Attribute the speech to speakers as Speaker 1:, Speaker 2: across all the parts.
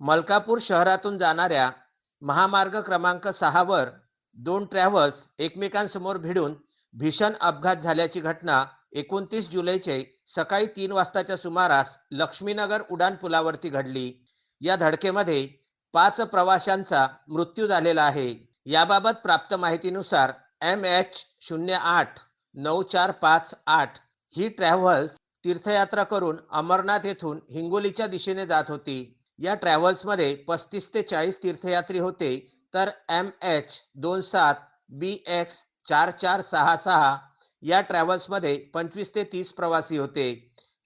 Speaker 1: मलकापूर शहरातून जाणाऱ्या महामार्ग क्रमांक सहावर दोन ट्रॅव्हल्स एकमेकांसमोर भिडून भीषण अपघात झाल्याची घटना एकोणतीस जुलैचे सकाळी तीन वाजताच्या सुमारास लक्ष्मीनगर उड्डाण पुलावरती घडली. या धडकेमध्ये पाच प्रवाशांचा मृत्यू झालेला आहे. याबाबत प्राप्त माहितीनुसार एम एच शून्य आठ नऊ चार पाच आठ ही ट्रॅव्हल्स तीर्थयात्रा करून अमरनाथ येथून हिंगोलीच्या दिशेने जात होती. या ट्रॅव्हल्समध्ये पस्तीस ते चाळीस तीर्थयात्री होते. तर एम एच दोन सात बी एक्स चार चार सहा सहा या ट्रॅव्हल्समध्ये पंचवीस ते तीस प्रवासी होते.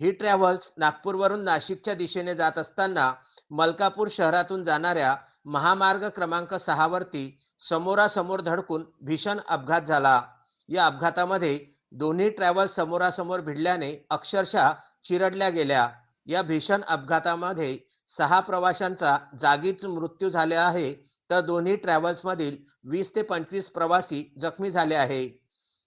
Speaker 1: ही ट्रॅव्हल्स नागपूरवरून नाशिकच्या दिशेने जात असताना मलकापूर शहरातून जाणाऱ्या महामार्ग क्रमांक सहावरती समोरासमोर धडकून भीषण अपघात झाला. या अपघातामध्ये दोन्ही ट्रॅव्हल्स समोरासमोर भिडल्याने अक्षरशः चिरडल्या गेल्या. या भीषण अपघातामध्ये सहा प्रवाशांचा जागीच मृत्यू झाला आहे. तर दोन्ही ट्रॅव्हल्समधील वीस ते पंचवीस प्रवासी जखमी झाले आहे.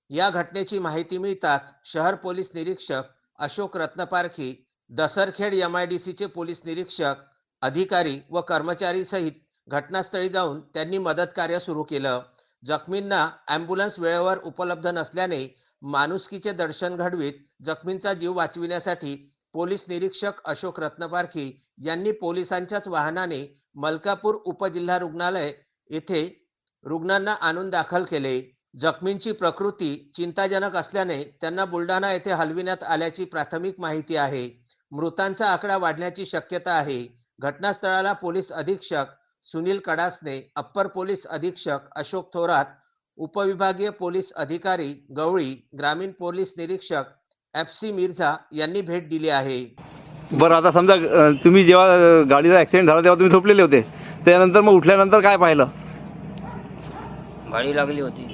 Speaker 1: या घटनेची माहिती मिळताच शहर पोलीस निरीक्षक Ashok Ratnaparkhi Dasarkhed M I D सीचे पोलीस निरीक्षक अधिकारी व कर्मचारी सहित घटनास्थळी जाऊन त्यांनी मदत कार्य सुरू केलं. जखमींना ॲम्ब्युलन्स वेळेवर उपलब्ध नसल्याने माणुसकीचे दर्शन घडवीत जखमींचा जीव वाचविण्यासाठी पोलीस निरीक्षक अशोक रत्नपारखी यांनी पोलिसांच्याच वाहनाने मलकापूर उपजिल्हा रुग्णालय येथे रुग्णांना आणून दाखल केले. जखमींची प्रकृती चिंताजनक असल्याने त्यांना बुलढाणा येथे हलविण्यात आल्याची प्राथमिक माहिती आहे. मृतांचा आकडा वाढण्याची शक्यता आहे. घटनास्थळाला पोलीस अधीक्षक सुनील कडासने अप्पर पोलीस अधीक्षक अशोक थोरात उपविभागीय पोलीस अधिकारी गवळी ग्रामीण पोलीस निरीक्षक एफ सी मिर्झा यांनी भेट दिली आहे.
Speaker 2: बरं आता समजा तुम्ही जेव्हा गाडीचा ॲक्सिडेंट झाला तेव्हा तुम्ही झोपलेले होते. त्यानंतर मग उठल्यानंतर काय पाहिलं?
Speaker 3: गाडी लागली होती.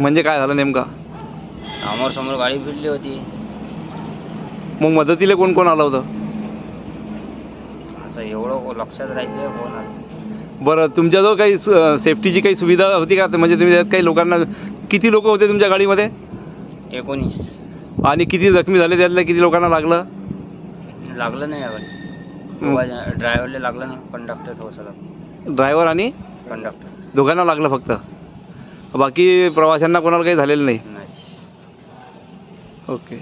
Speaker 2: म्हणजे काय झालं नेमका?
Speaker 3: समोर समोर गाडी फिरली होती.
Speaker 2: मग मदतीला कोण कोण आलं होतं?
Speaker 3: आता एवढं लक्षात राहायचं कोण आलं
Speaker 2: बरं तुमच्याजवळ काही सु- सेफ्टीची काही सुविधा होती का? म्हणजे तुम्ही त्यात काही लोकांना किती लोक होते तुमच्या गाडीमध्ये?
Speaker 3: एकोणीस.
Speaker 2: आणि किती जखमी झाले? त्यातल्या किती लोकांना लागलं?
Speaker 3: लागलं नाही गाडी ड्रायव्हरला लागलं नाही कंडक्टर थोडंसं
Speaker 2: ड्रायव्हर आणि?
Speaker 3: कंडक्टर
Speaker 2: दोघांना लागलं फक्त. बाकी प्रवाशांना कोणाला काही झालेलं नाही?
Speaker 3: नाही.
Speaker 2: ओके